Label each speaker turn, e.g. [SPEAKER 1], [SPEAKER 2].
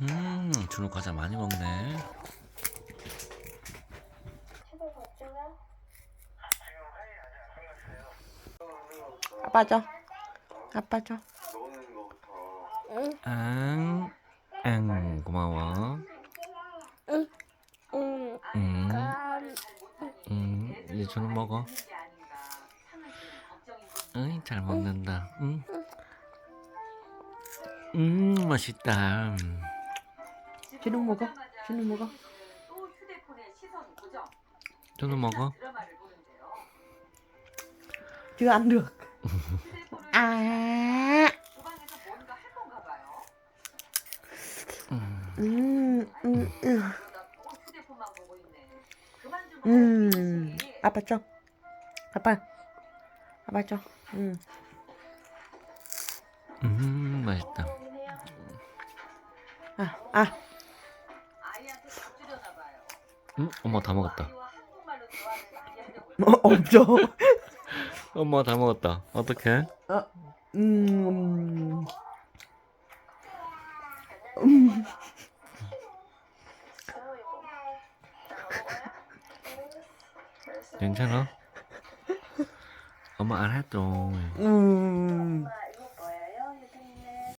[SPEAKER 1] 음, 준우 과자 많이 먹네.
[SPEAKER 2] 아빠 줘. 아빠 줘.
[SPEAKER 1] 응, 응, 고마워.
[SPEAKER 2] 응.
[SPEAKER 1] 응, 응, 이제 준우 먹어. 응, 잘 먹는다. 응. 음, 맛있다.
[SPEAKER 2] 먹어. 준우 먹어.
[SPEAKER 1] 준우 먹어.
[SPEAKER 2] À.
[SPEAKER 3] 주방에서 뭔가 할 건가 봐요.
[SPEAKER 1] 음,
[SPEAKER 2] 음, 음, 음. 음. 아빠 줘. 아빠. 아빠 줘. 음.
[SPEAKER 1] 음, 맛있다.
[SPEAKER 2] 아, 아.
[SPEAKER 1] 응, 엄마 다 먹었다.
[SPEAKER 3] 하려고
[SPEAKER 2] 어, 없죠.
[SPEAKER 1] 엄마 다 먹었다. 어떡해?
[SPEAKER 2] 음. 음.
[SPEAKER 1] 괜찮아? 엄마 안 했죠.
[SPEAKER 2] 음.